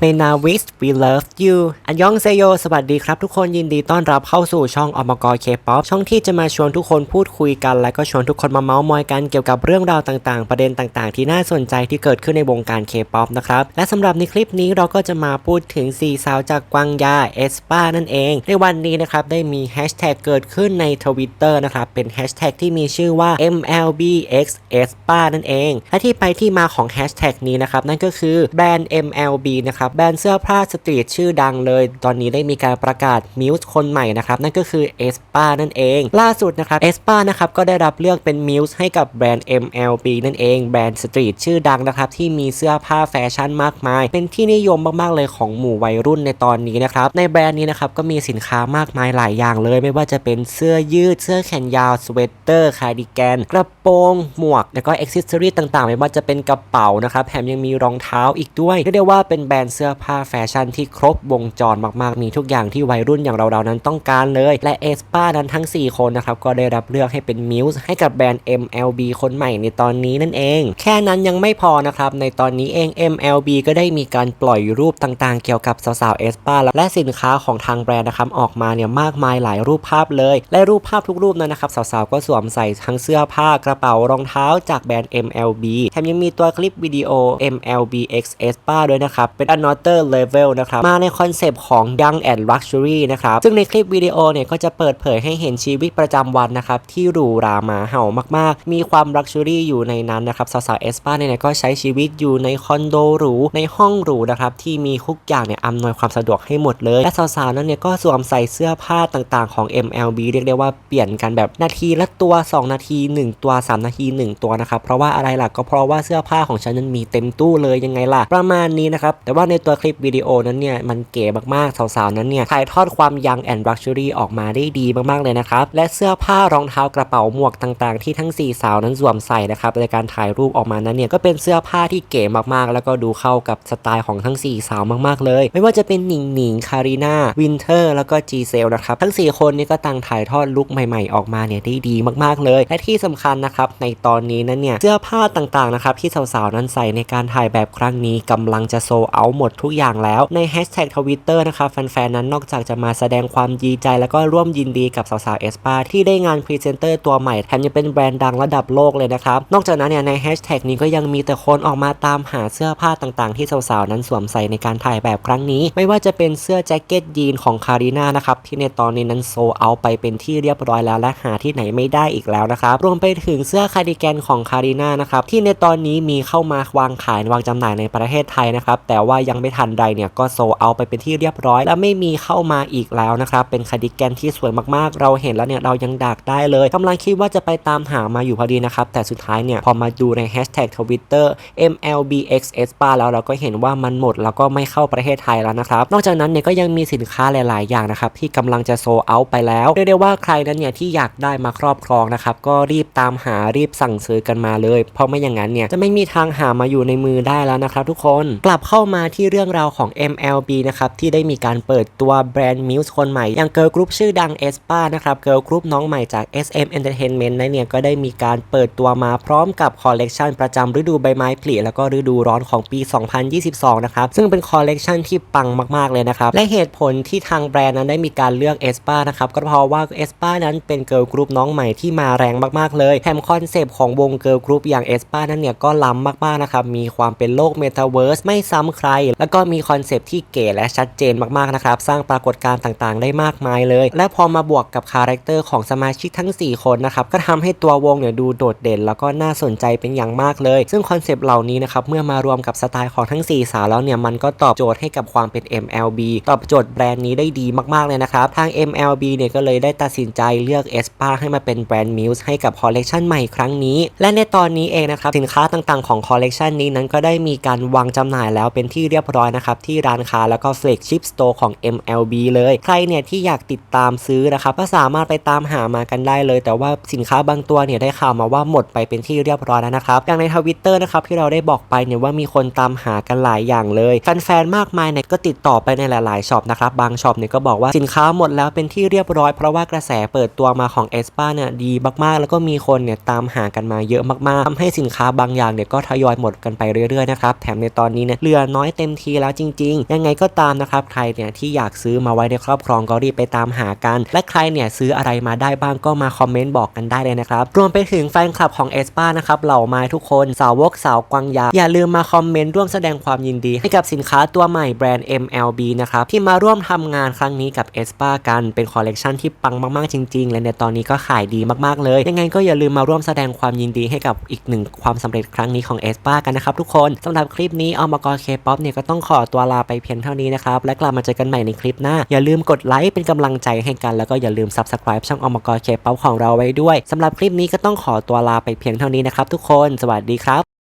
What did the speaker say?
เมนาวิส we love you อันยองเซโย สวัสดีครับทุกคนยินดีต้อนรับเข้าสู่ช่องอมกรเคป๊อปช่องที่จะมาชวนทุกคนพูดคุยกัน และก็ชวนทุกคนมาเมาส์มอยกันเกี่ยวกับเรื่องราวต่างๆ ประเด็นต่างๆ ที่น่าสนใจที่เกิดขึ้นในวงการเคป๊อปนะครับ และสำหรับในคลิปนี้เราก็จะมาพูดถึงสี่สาวจากกวางยาเอสปานั่นเอง ในวันนี้นะครับได้มีแฮชแท็กเกิดขึ้นในทวิตเตอร์นะครับเป็นแฮชแท็กที่มีชื่อว่า MLBX e s p a นั่นเองและที่ไปที่มาของแฮชแท็กนี้นะครับนั่นก็คือแบรนด์ MLB นะครับแบรนด์เสื้อผ้าสตรีทชื่อดังเลย ตอนนี้ได้มีการประกาศมิวส์คนใหม่นะครับนั่นก็คือ e s p a นั่นเอง ล่าสุดนะครับ e s p a นะครับก็ได้รับเลือกเป็นมิวส์ให้กับแบรนด์ MLB นั่นเองแบรนด์สตรีทชื่อดังนะครับที่มีเสื้อผ้าแฟชั่นมากมาย เป็นที่นิยมมากๆเลยของหมู่วัยรุ่นในตอนนี้นะครับในแบรนด์นี้นะครับก็มีสินค้ามากมายหลายอย่างเลย ไม่ว่าจะเป็นเสื้อยืดเสื้อแขนยาวสเวตเตอร์คาร์ดิแกนกระโปรงหมวก แล้วก็อ็อกซิสซอรี่ต่างๆ ไม่ว่าจะเป็นกระเป๋านะครับแถมยังมีรองเท้าอีกด้วยเรียกได้ว่าเป็นแบรนด์เสื้อผ้าแฟชั่นที่ครบวงจรมากๆ มีทุกอย่างที่วัยรุ่นอย่างเราๆนั้นต้องการเลย และเอสป้านั้นทั้ง 4 คนนะครับ ก็ได้รับเลือกให้เป็นมิวส์ให้กับแบรนด์ MLB คนใหม่ในตอนนี้นั่นเอง แค่นั้นยังไม่พอนะครับ ในตอนนี้เอง MLB ก็ได้มีการปล่อยรูปต่างๆ เกี่ยวกับสาวๆเอสป้าและสินค้าของทางแบรนด์นะครับออกมาเนี่ยมากมายหลายรูปภาพเลย และรูปภาพทุกรูปนั้นนะครับสาวๆก็สวมใส่ทั้งเสื้อผ้ากระเป๋ารองเท้าจากแบรนด์ MLB แถมยังมีตัวคลิปวิดีโอ MLB X Espa ด้วยนะครับเป็น another level นะครับ มาในคอนเซปต์ของ Young and Luxury นะครับ ซึ่งในคลิปวิดีโอเนี่ยก็จะเปิดเผยให้เห็นชีวิตประจำวันนะครับ ที่หรูหราหมาเห่ามากๆ มีความ Luxury อยู่ในนั้นนะครับ สาวๆ Espa เนี่ยก็ใช้ชีวิตอยู่ในคอนโดหรู ในห้องหรูนะครับ ที่มีทุกอย่างเนี่ยอำนวยความสะดวกให้หมดเลย และสาวๆนั้นเนี่ยก็สวมใส่เสื้อผ้าต่างๆ ของ MLB เรียกได้ว่าเปลี่ยนกันแบบนาทีละตัว 2 นาที 1 ตัว 3 นาที 1 ตัวนะครับ เพราะว่าอะไรล่ะก็เพราะว่าเสื้อผ้าของฉันนั้นมีเต็มตู้เลยยังไงล่ะประมาณนี้นะครับแต่ว่าในในตัวคลิปวิดีโอนั้นเนี่ยมันเก๋มากๆสาวๆนั้นเนี่ยถ่ายทอดความยังแอนด์ลักชัวรี่ออกมาได้ดีมากๆเลยนะครับและเสื้อผ้ารองเท้ากระเป๋าหมวกต่างๆ ที่ทั้ง 4 สาวนั้นสวมใส่นะครับในการถ่ายรูปออกมานั้นเนี่ยก็เป็นเสื้อผ้าที่เก๋มากๆ แล้วก็ดูเข้ากับสไตล์ของทั้ง 4 สาวมากๆเลย ไม่ว่าจะเป็นหนิงหนิงคารีนาวินเทอร์ แล้วก็จีเซลนะครับทั้ง 4 คนนี้ก็ต่างถ่ายทอดลุคใหม่ๆออกมาเนี่ยได้ดีมากๆเลย และที่สำคัญนะครับในตอนนี้นั้นเนี่ยเสื้อผ้าต่างๆนะครับที่สาวๆนั้นใส่ในการถ่ายแบบครั้งนี้กำลังจะโซเอาหมดมดทุกอย่างแล้วในแฮชแท็กทวิตเตอร์นะครับแฟนๆนั้นนอกจากจะมาแสดงความดีใจแล้วก็ร่วมยินดีกับสาวๆเอสปาที่ได้งานพรีเซนเตอร์ตัวใหม่แถมยังเป็นแบรนด์ดังระดับโลกเลยนะครับ นอกจากนั้นเนี่ยในแฮชแท็กนี้ก็ยังมีแต่คนออกมาตามหาเสื้อผ้าต่างๆ ที่สาวๆนั้นสวมใส่ในการถ่ายแบบครั้งนี้ ไม่ว่าจะเป็นเสื้อแจ็คเก็ตยีนของคาริน่านะครับที่ในตอนนี้นั้นโซเอาไปเป็นที่เรียบร้อยแล้วและหาที่ไหนไม่ได้อีกแล้วนะครับรวมไปถึงเสื้อคาร์ดิแกนของคาริน่านะครับที่ในตอนนี้มีเข้ามาวางขายวางจำหน่ายในประเทศไทยนะครับแต่ว่ายังไม่ทันใดเนี่ยก็โซเอาไปเป็นที่เรียบร้อย และไม่มีเข้ามาอีกแล้วนะครับเป็นคาดิแกนที่สวยมากๆ เราเห็นแล้วเนี่ยเรายังดักได้เลยกำลังคิดว่าจะไปตามหามาอยู่พอดีนะครับแต่สุดท้ายเนี่ยพอมาดูในแฮชแท็กทวิตเตอร์ MLBXS ป้าแล้วเราก็เห็นว่ามันหมดแล้วก็ไม่เข้าประเทศไทยแล้วนะครับนอกจากนั้นเนี่ยก็ยังมีสินค้าหลาย ๆ อย่างนะครับที่กำลังจะโซเอาไปแล้วเรียกได้ว่าใครนั้นเนี่ยที่อยากได้มาครอบครองนะครับก็รีบตามหารีบสั่งซื้อกันมาเลย เพราะไม่อย่างนั้นเนี่ยจะไม่มีทางหามาอยู่ในมือได้แล้วนะครับทุกคนกลับเข้ามาที่เรื่องราวของ MLB นะครับที่ได้มีการเปิดตัวแบรนด์มิวส์คนใหม่ อย่างเกิร์ลกรุ๊ปชื่อดัง e s p a นะครับเกิร์ลกรุ๊ปน้องใหม่จาก SM Entertainment นะเนี่ยก็ได้มีการเปิดตัวมาพร้อมกับคอลเลกชันประจำฤดูใบไม้ผลิแล้วก็ฤดูร้อนของปี 2022 นะครับ ซึ่งเป็นคอลเลกชันที่ปังมาก ๆ เลยนะครับ และเหตุผลที่ทางแบรนด์นั้นได้มีการเลือก e s p a นะครับก็เพราะว่า e s p a นั้นเป็นเกิร์ลกรุ๊ปน้องใหม่ที่มาแรงมากๆเลยแถมคอนเซปต์ของวงเกิร์ลกรุ๊ปอย่าง e s p a นั้นเนี่ยก็ล้ำมากๆนะครับมีความเป็นโลกเมตาเวิร์สไม่ซ้ำใครแล้วก็มีคอนเซปต์ที่เก๋และชัดเจนมากๆนะครับ สร้างปรากฏการณ์ต่างๆ ได้มากมายเลย และพอมาบวกกับคาแรคเตอร์ของสมาชิกทั้ง 4 คนนะครับ ก็ทำให้ตัววงเนี่ยดูโดดเด่น แล้วก็น่าสนใจเป็นอย่างมากเลย ซึ่งคอนเซปต์เหล่านี้นะครับ เมื่อมารวมกับสไตล์ของทั้ง 4 สาวแล้วเนี่ย มันก็ตอบโจทย์ให้กับความเป็น MLB ตอบโจทย์แบรนด์นี้ได้ดีมากๆเลยนะครับ ทาง MLB เนี่ยก็เลยได้ตัดสินใจเลือก e s p a ให้มาเป็นแบรนด์มิวส์ให้กับคอลเลกชันใหม่ครั้งนี้ และในตอนนี้เองนะครับ สินค้าต่างๆของคอลเลกชันนี้นั้นก็ได้มีการวางจำหน่ายแล้วเป็นที่เรียบร้อยนะครับที่ร้านค้าแล้วก็ flagship store ของ MLB เลย ใครเนี่ยที่อยากติดตามซื้อนะครับก็สามารถไปตามหามากันได้เลย แต่ว่าสินค้าบางตัวเนี่ยได้ข่าวมาว่าหมดไปเป็นที่เรียบร้อยแล้วนะครับอย่างในทวิตเตอร์นะครับที่เราได้บอกไปเนี่ยว่ามีคนตามหากันหลายอย่างเลยแฟนๆมากมายเนี่ยก็ติดต่อไปในหลายๆช็อปนะครับบางช็อปเนี่ยก็บอกว่าสินค้าหมดแล้วเป็นที่เรียบร้อยเพราะว่ากระแสเปิดตัวมาของเอสปาเนี่ยดีมากๆ แล้วก็มีคนเนี่ยตามหากันมาเยอะมากๆทำให้สินค้าบางอย่างเนี่ยก็ทยอยหมดกันไปเรื่อยๆนะครับแถมในตอนนี้เนี่ยเหลือน้อยเต็ต็มทีแล้วจริง ๆ ยังไงก็ตามนะครับใครเนี่ยที่อยากซื้อมาไว้ในครอบครองก็รีบไปตามหากัน และใครเนี่ยซื้ออะไรมาได้บ้างก็มาคอมเมนต์บอกกันได้เลยนะครับ รวมไปถึงแฟนคลับของเอสปานะครับเหล่าไม้ทุกคนสาวกสาวกวางยา อย่าลืมมาคอมเมนต์ร่วมแสดงความยินดี ให้กับสินค้าตัวใหม่แบรนด์ MLB นะครับที่มาร่วมทำงานครั้งนี้กับเอสปากันเป็นคอลเลกชันที่ปังมากๆจริง ๆ และในตอนนี้ก็ขายดีมากๆเลย ยังไงก็อย่าลืมมาร่วมแสดงความยินดีให้กับอีกหนึ่งความสำเร็จครั้งนี้ของเอสปากันนะครับทุกคนสำหรับคลิปนี้เอามากรเคป๊อปเนี่ยก็ต้องขอตัวลาไปเพียงเท่านี้นะครับ และกลับมาเจอกันใหม่ในคลิปหน้า อย่าลืมกดไลค์เป็นกำลังใจให้กัน แล้วก็อย่าลืม subscribe ช่องอมกรเคป๊อปของเราไว้ด้วยสำหรับคลิปนี้ก็ต้องขอตัวลาไปเพียงเท่านี้นะครับทุกคน สวัสดีครับ